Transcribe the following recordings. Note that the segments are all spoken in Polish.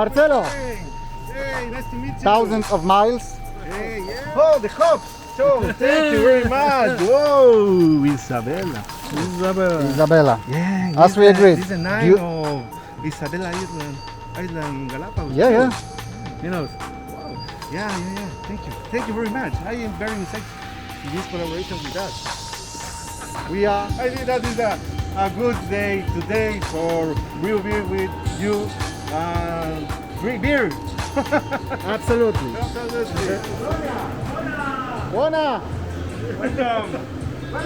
Marcelo, Hey, hey, nice to meet you. thousands of miles. Hey, yeah. Oh, the hops. So, thank you very much. Whoa, Isabella. Isabella. Isabella. Yeah. As this we is- agreed. This is a Do nine you- of Isabella Island, Island Galapagos. Yeah, yeah. You know. Wow. Yeah, yeah, yeah. Thank you. Thank you very much. I am very excited in this collaboration with us. We are I think that is a, a good day today for real beer with you. Uh, beer. absolutely. Absolutely. Łona,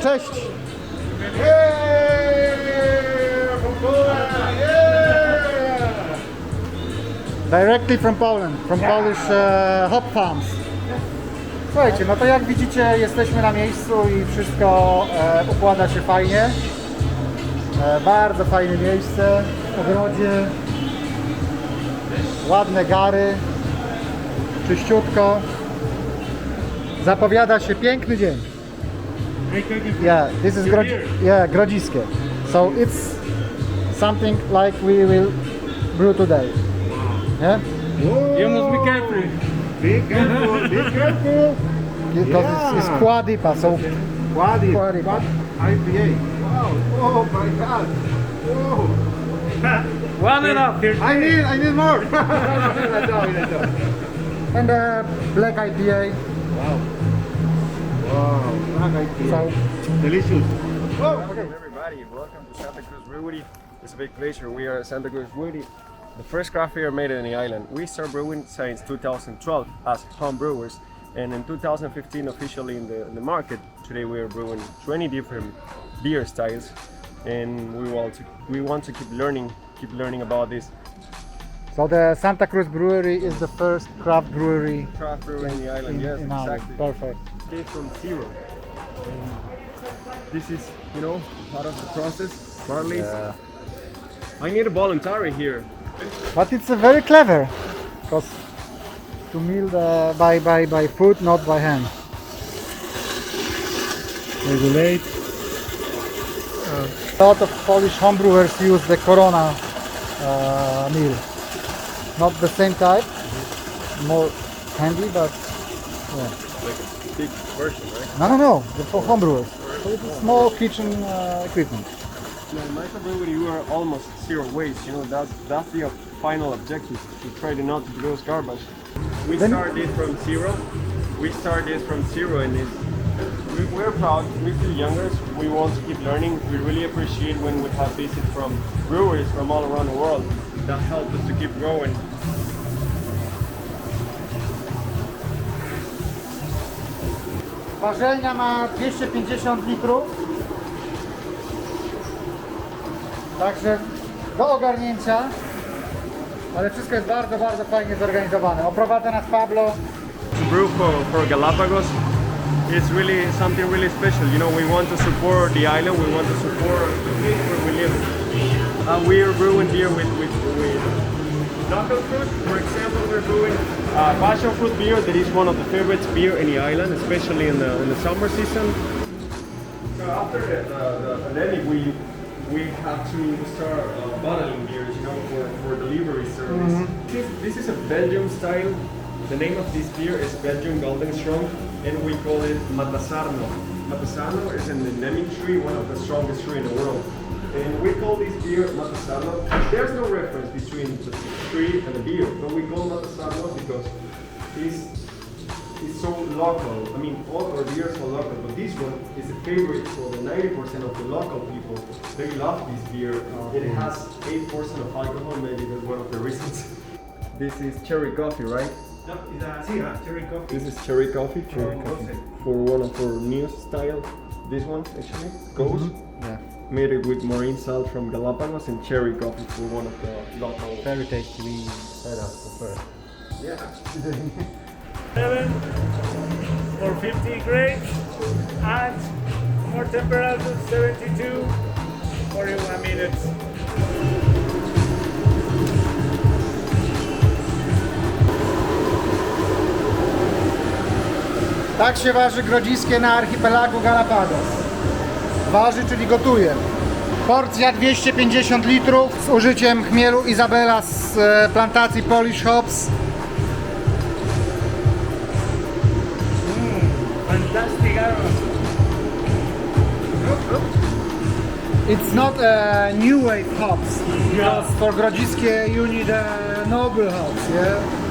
cześć. Yeah! From Poland. Yeah! Directly from Poland, from Polish uh, hop farms. Słuchajcie, no to jak widzicie jesteśmy na miejscu i wszystko e, układa się fajnie. E, bardzo fajne miejsce, w ogrodzie. Ładne gary, czyściutko. Zapowiada się piękny dzień. Yeah, this is Grodzi yeah, Grodziskie. So it's something like we will brew today. Yeah? You must be careful. Be careful. Be careful. Because it's, it's quad IPA, so What is Quad IPA. what IPA? Wow. Oh my God. Whoa. One enough. I need, I need more. I know, I know. and uh, black IPA. Wow. Wow. Black IPA. So delicious. Welcome everybody, welcome to Santa Cruz Brewery. It's a big pleasure. We are at Santa Cruz Brewery, the first craft beer made in the island. We started brewing since 2012 as home brewers, and in 2015 officially in the, in the market. Today we are brewing 20 different beer styles, and we want to we want to keep learning, keep learning about this so the Santa Cruz Brewery is the first craft brewery craft brewery in the island. in, yes, in exactly. Perfect. Did from zero. And this is, you know, part of the process. Barley. Yeah. I need a voluntary here. But it's uh, very clever because to mill the, by, by, by foot, not by hand. Regulate. A lot of Polish homebrewers use the Corona uh, mill. Not the same type, more handy, but yeah. Like a big version, right? No, no, no, the for homebrewers. So it's a small kitchen uh, equipment. Now, in microbrewery, you are almost zero waste. You know, that's that's the final objective to try to not to produce garbage. We Then- started from zero. We started from zero, and it's, we, we're proud. We feel younger. We want to keep learning. We really appreciate when we have visits from breweries from all around the world that help us to keep growing. Warzelnia ma 250 litrów. Także do ogarnięcia. Ale wszystko jest bardzo, bardzo fajnie zorganizowane. Oprowadza nas Pablo. to brew for, for Galapagos it's really something really special. You know, we want to support the island, we want to support where we live. Uh, we are brewing beer with, with, with knuckle fruit. For example, we're brewing uh, passion fruit beer that is one of the favorites beer in the island, especially in the, in the summer season. So after the, the, the pandemic, we we have to start uh, bottling beers, you know, for, for delivery service. This, this is a Belgium style. The name of this beer is Belgian Golden Strong, and we call it Matasarno. Matasarno is an endemic tree, one of the strongest tree in the world. And we call this beer Matasarno. There's no reference between the tree and the beer, but we call Matasarno because it's it's so local. I mean, all our beers are local, but this one is a favorite for the 90% of the local people. They love this beer. Uh, it has 8% of alcohol, maybe that's one of the reasons. This is cherry coffee, right? No, it's a, sí, cherry coffee. This is cherry coffee for, coffee. for one of our new style. This one actually goes. Mm-hmm. Yeah. Made it with marine salt from Galapagos and cherry coffee for one of the local. Very tasty. We had us first. Yeah. Seven for 50 grades and more temperature 72 41 minutes. Tak się waży grodziskie na archipelagu Galapagos. Waży, czyli gotuje. Porcja 250 litrów z użyciem chmielu Izabela z e, plantacji Polish Hops. Aroma. It's not a new wave hops. Because for Grodziskie you need a noble hops, yeah?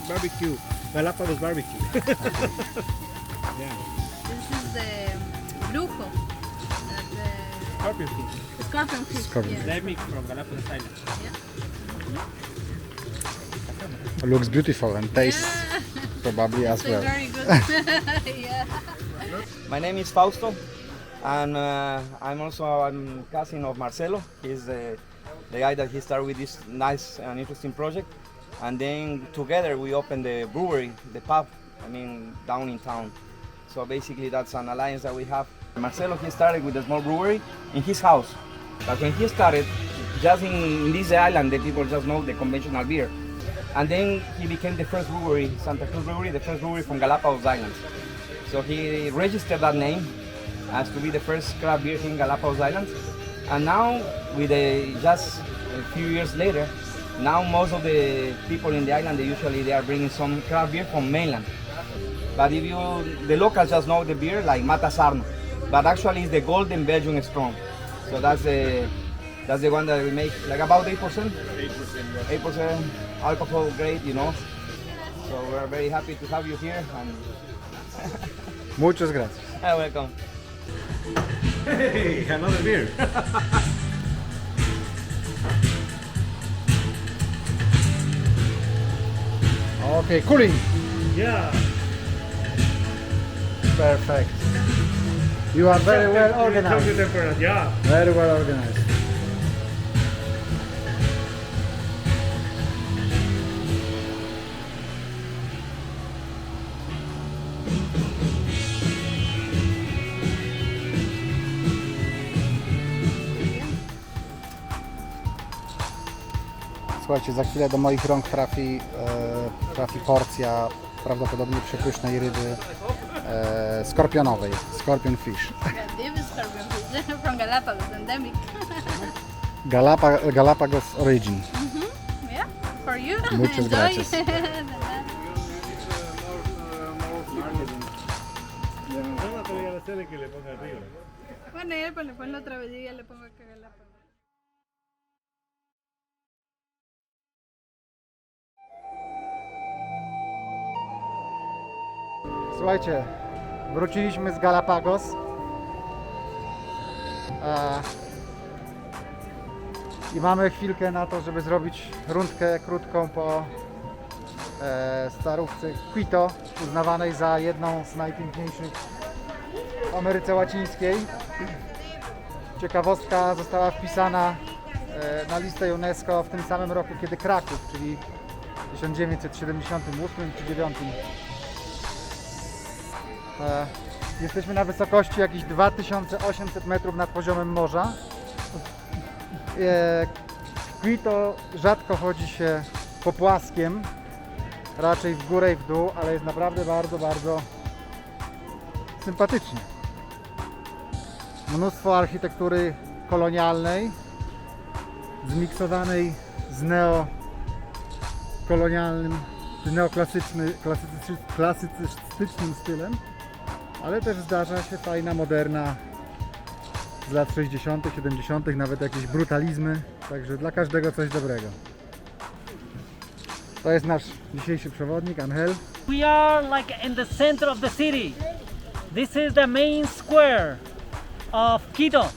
Classic barbecue, Galapagos barbecue. yeah. This is the brujo, the Scorpion fish. scorpion fish. Scorpion yes. Endemic from Galapagos Island. Looks beautiful and tastes Yeah. probably as well. very good. yeah. My name is Fausto, and uh, I'm also I'm cousin of Marcelo. He's the, the guy that he started with this nice and interesting project, and then together we opened the brewery, the pub. I mean, down in town. So basically, that's an alliance that we have. Marcelo he started with a small brewery in his house, but when he started, just in, in this island, the people just know the conventional beer. And then he became the first brewery, Santa Cruz Brewery, the first brewery from Galapagos Islands. So he registered that name as to be the first craft beer in Galapagos Islands. And now, with a, just a few years later, now most of the people in the island, they usually they are bringing some craft beer from mainland. But if you, the locals just know the beer like Mata Sarno, but actually it's the Golden Belgian Strong. So that's the that's the one that we make like about eight percent. Eight percent 8% alcohol, great, you know. So we're very happy to have you here and Muchas gracias. uh, welcome. Hey, another beer. Okay, cooling. Yeah. Perfect. You are very well organized. Yeah. Very well organized. Słuchajcie, za chwilę do moich rąk trafi, e, trafi porcja prawdopodobnie przepysznej ryby e, skorpionowej, scorpion fish. Scorpion fish from Galapagos, endemic. Galapa, Galapagos origin. yeah, for you. Muchas gracias. No bueno, ya le otra vez y ya le pongo acá Galapagos. Słuchajcie, wróciliśmy z Galapagos. E, I mamy chwilkę na to, żeby zrobić rundkę krótką po e, starówce Quito, uznawanej za jedną z najpiękniejszych w Ameryce Łacińskiej. Ciekawostka została wpisana e, na listę UNESCO w tym samym roku, kiedy Kraków, czyli w 1978 czy 9 E, Jesteśmy na wysokości jakieś 2800 metrów nad poziomem morza. E, Quito rzadko chodzi się po płaskiem, raczej w górę i w dół, ale jest naprawdę bardzo, bardzo sympatycznie. Mnóstwo architektury kolonialnej, zmiksowanej z neokolonialnym, czy neoklasyczny, klasycy, klasycystycznym stylem ale też zdarza się fajna, moderna z lat 60., 70., nawet jakieś brutalizmy, także dla każdego coś dobrego. To jest nasz dzisiejszy przewodnik, Angel. We are like in the center of the city. This is the main square of Quito.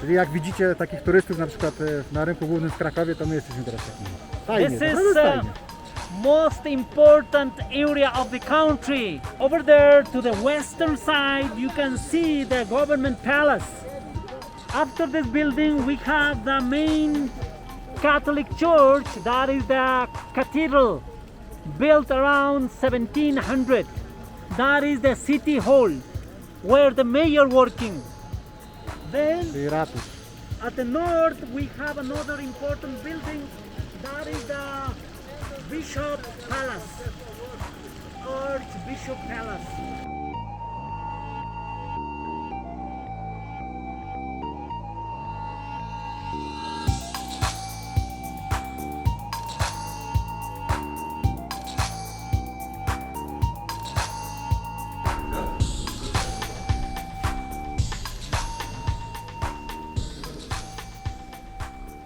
Czyli jak widzicie takich turystów na przykład e, na rynku głównym w Krakowie, to my jesteśmy teraz takimi. Fajnie, This to is, jest uh, fajnie. Most important area of the country. Over there to the western side, you can see the government palace. After this building, we have the main Catholic church, that is the cathedral, built around 1700. That is the city hall, where the mayor working. Then at the north, we have another important building. That is the Bishop Palace, Archbishop Palace.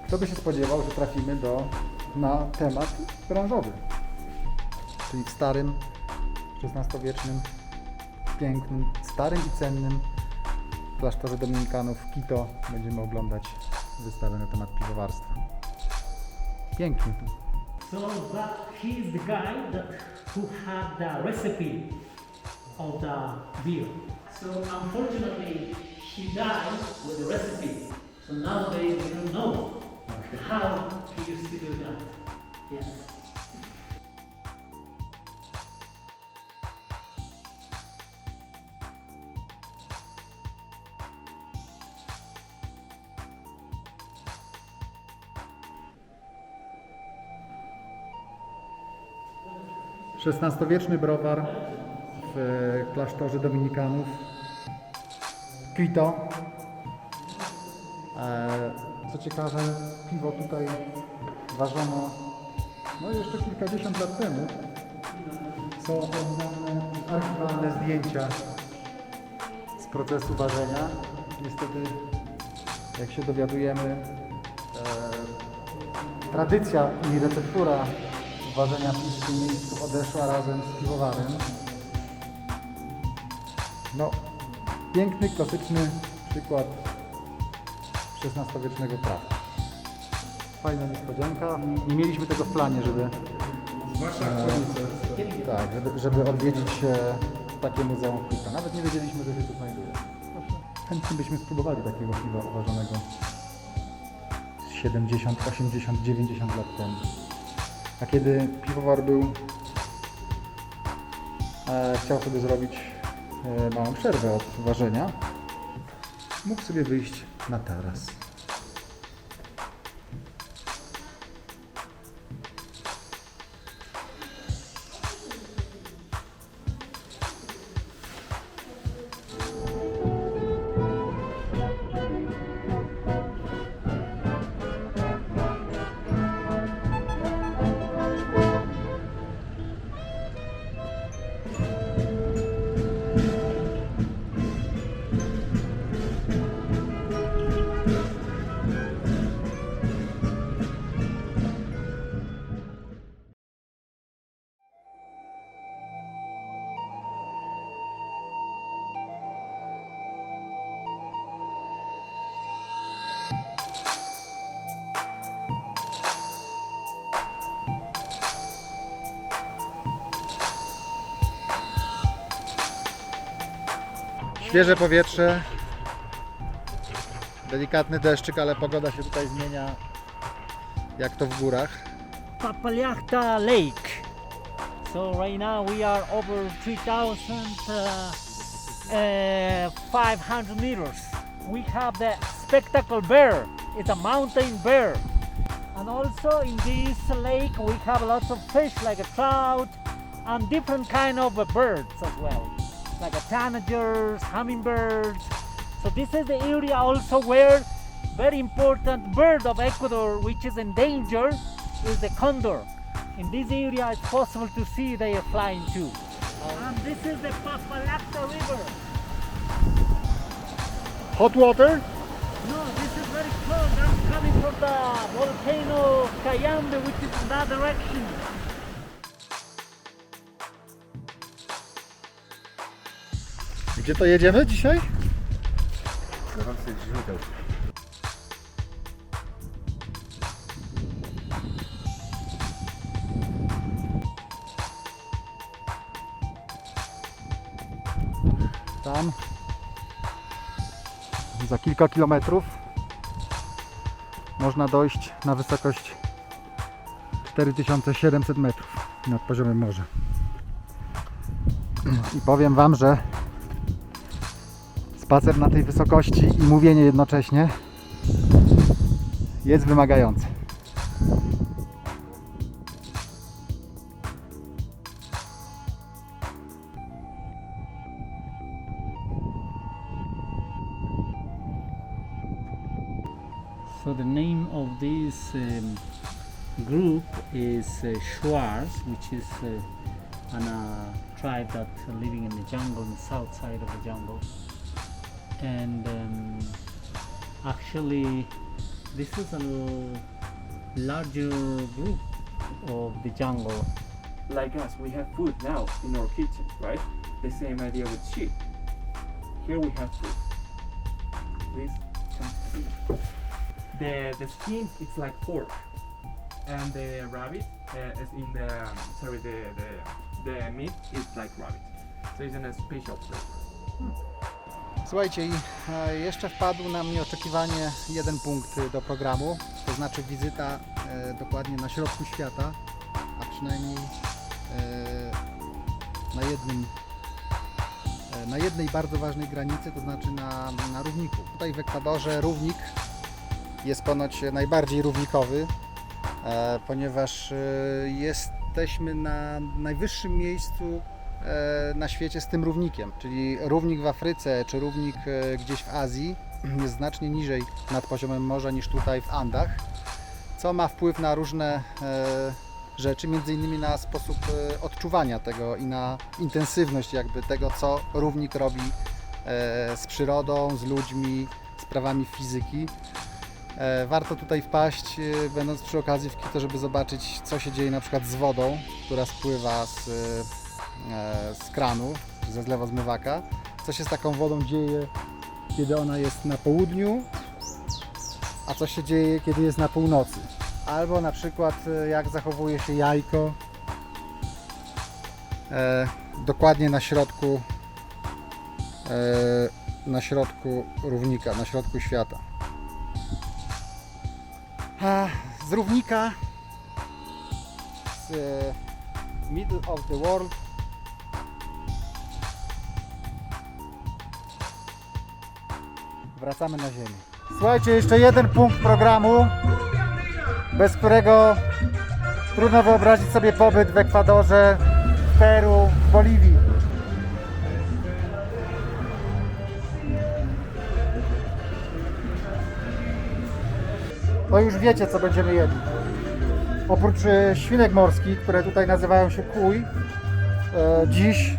Kto by się spodziewał, że trafimy do, na temat branżowy. Czyli w starym, XVI-wiecznym, pięknym, starym i cennym klasztorze Dominikanów w Quito będziemy oglądać wystawę na temat piwowarstwa. Pięknie. So that he is the guy that who had the recipe of the beer. So unfortunately, he died with the recipe. So nowadays we don't know how he used to do that. Yes. XVI-wieczny browar w klasztorze Dominikanów Quito. Ciekawe, piwo tutaj ważono no jeszcze kilkadziesiąt lat temu. Są oddane archiwalne zdjęcia z procesu ważenia. Niestety, jak się dowiadujemy, e, tradycja i receptura ważenia w tym miejscu odeszła razem z piwowarem. No, piękny, klasyczny przykład XVI-wiecznego prawa. Fajna niespodzianka. Nie mieliśmy tego w planie, żeby, e, tak, żeby, żeby odwiedzić e, takie muzeum piwa. Nawet nie wiedzieliśmy, że się tu znajduje. Chętnie byśmy spróbowali takiego piwa uważanego z 70, 80, 90 lat temu. A kiedy piwowar był, e, chciał sobie zrobić e, małą przerwę od ważenia, mógł sobie wyjść na taras. Świeże powietrze, delikatny deszczyk, ale pogoda się tutaj zmienia jak to w górach. Papaliacta Lake. So right now we are over 3,500 meters. We have the spectacle bear. It's a mountain bear. And also in this lake we have lots of fish like a trout and different kind of uh, birds as well, like a tanagers, hummingbirds. So this is the area also where very important bird of Ecuador, which is endangered, is the condor. In this area, it's possible to see they are flying too. And this is the Papalacta River. Hot water? No, this is very cold. That's coming from the volcano Cayambe, which is in that direction. Gdzie to jedziemy dzisiaj? Tam za kilka kilometrów można dojść na wysokość 4700 metrów nad poziomem morza. I powiem Wam, że spacer na tej wysokości i mówienie jednocześnie jest wymagające. So the name of this um, group is uh, Shuars, which is uh, an uh, tribe that are living in the jungle, the south side of the jungle. And um, actually, this is a larger group of the jungle. like us, we have food now in our kitchen, right? The same idea with sheep. Here we have food. Please come see. The the skin it's like pork, and the rabbit uh, is in the um, sorry the, the the meat is like rabbit. So it's in a special flavor. Słuchajcie, i e, jeszcze wpadł na mnie oczekiwanie jeden punkt e, do programu, to znaczy wizyta e, dokładnie na środku świata, a przynajmniej na jednym na jednej bardzo ważnej granicy, to znaczy na, na równiku. Tutaj w Ekwadorze równik jest ponoć najbardziej równikowy, ponieważ jesteśmy na najwyższym miejscu na świecie z tym równikiem, czyli równik w Afryce czy równik e, gdzieś w Azji jest znacznie niżej nad poziomem morza niż tutaj w Andach, co ma wpływ na różne e, rzeczy, między innymi na sposób e, odczuwania tego i na intensywność jakby tego, co równik robi e, z przyrodą, z ludźmi, z prawami fizyki. E, Warto tutaj wpaść, e, będąc przy okazji w Quito, żeby zobaczyć, co się dzieje na przykład z wodą, która spływa z, e, z kranu, ze zlewa zmywaka. Co się z taką wodą dzieje, kiedy ona jest na południu, a co się dzieje, kiedy jest na północy. Albo na przykład, e, jak zachowuje się jajko e, dokładnie na środku e, na środku równika, na środku świata. A, z równika z e, middle of the world wracamy na ziemię. Słuchajcie, jeszcze jeden punkt programu, bez którego trudno wyobrazić sobie pobyt w Ekwadorze, w Peru, w Boliwii. To już wiecie, co będziemy jedli. Oprócz e, świnek morskich, które tutaj nazywają się kuj, e, dziś,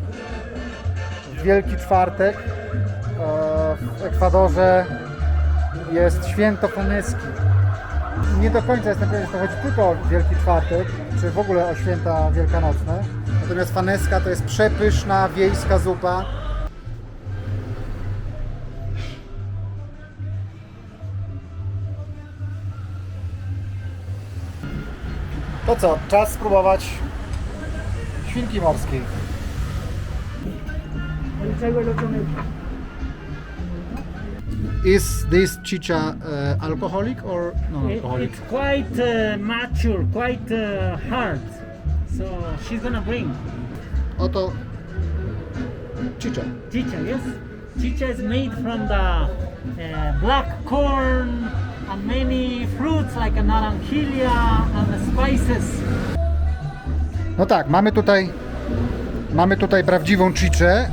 w Wielki Czwartek, w Ekwadorze jest święto Faneski. Nie do końca jestem pewien, że to chodzi tylko o Wielki Czwartek, czy w ogóle o święta wielkanocne. Natomiast faneska to jest przepyszna wiejska zupa. To co, czas spróbować świnki morskiej. Is this chicha uh, alcoholic or non-alcoholic? It's quite uh, mature, quite uh, hard. So she's gonna bring Oto chicha. chicha, yes? Chicha is made from the uh, black corn and many fruits like a and the spices. No tak, mamy tutaj mamy tutaj prawdziwą chichę,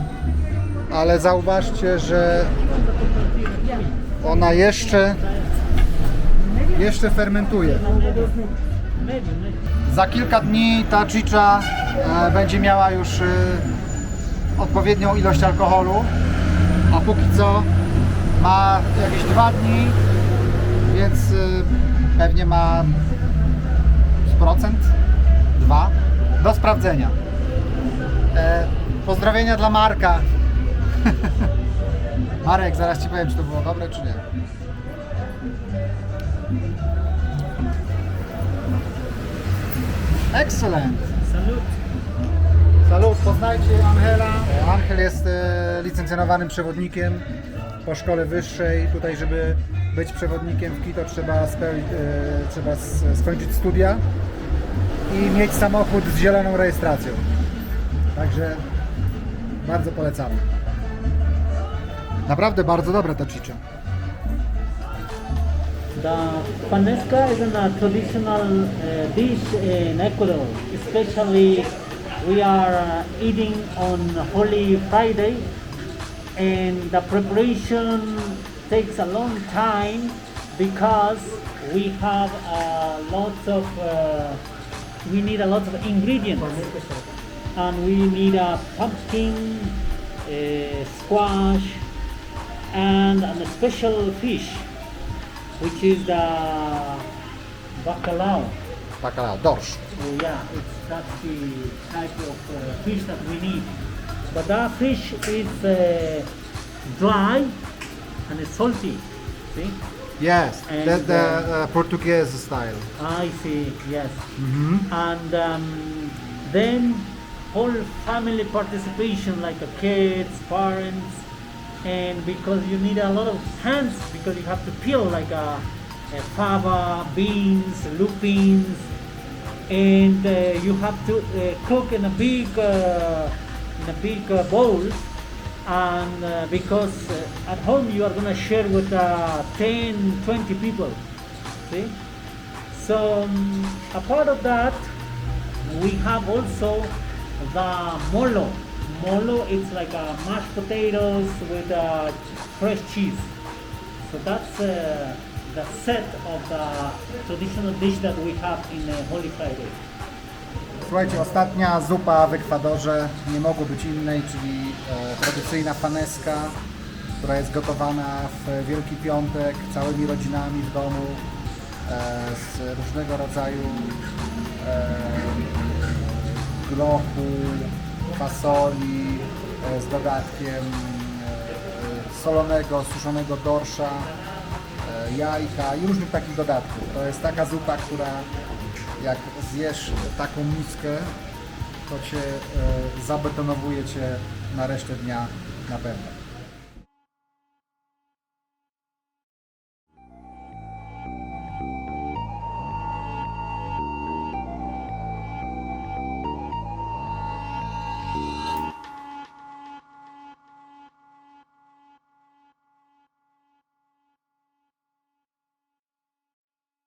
ale zauważcie, że ona jeszcze jeszcze fermentuje. Za kilka dni ta chicha e, będzie miała już e, odpowiednią ilość alkoholu, a póki co ma jakieś dwa dni, więc e, pewnie ma procent, dwa, do sprawdzenia. Pozdrowienia dla Marka. Marek, zaraz Ci powiem, czy to było dobre, czy nie. Excellent. Salute. Salut, Poznajcie Angela. Angel jest e, licencjonowanym przewodnikiem po szkole wyższej. Tutaj, żeby być przewodnikiem w Quito trzeba, spełnić, e, trzeba skończyć studia i mieć samochód z zieloną rejestracją. Także bardzo polecamy. Naprawdę bardzo ta chicha. The panesca is a traditional uh, dish in Ecuador. Especially, we are uh, eating on Holy Friday, and the preparation takes a long time because we have a lot of uh, we need a lot of ingredients, and we need a pumpkin, uh, squash, and a special fish which is the bacalao. Bacalao, dorsz. Oh yeah, it's that's the type of uh, fish that we need. But that fish is uh, dry and it's salty. See? Yes, And, the, the uh, uh, Portuguese style. I see. Yes. And um, then whole family participation, like the kids, parents, and because you need a lot of hands because you have to peel like a, a fava, beans, lupins, and uh, you have to uh, cook in a big uh, in a big uh, bowl. And uh, because uh, at home you are going to share with uh, 10 20 people. See? So um, a part of that we have also the molo molo it's like a mashed potatoes with uh, fresh cheese so that's uh, the set of the traditional dish that we have in uh, Holy Friday. Słuchajcie, ostatnia zupa w Ekwadorze nie mogło być innej, czyli e, tradycyjna faneska, która jest gotowana w Wielki Piątek całymi rodzinami w domu e, z różnego rodzaju e, grochu, fasoli e, z dodatkiem e, solonego, suszonego dorsza, e, jajka i różnych takich dodatków. To jest taka zupa, która jak zjesz taką miskę, to cię zabetonowuje cię na resztę dnia na pewno.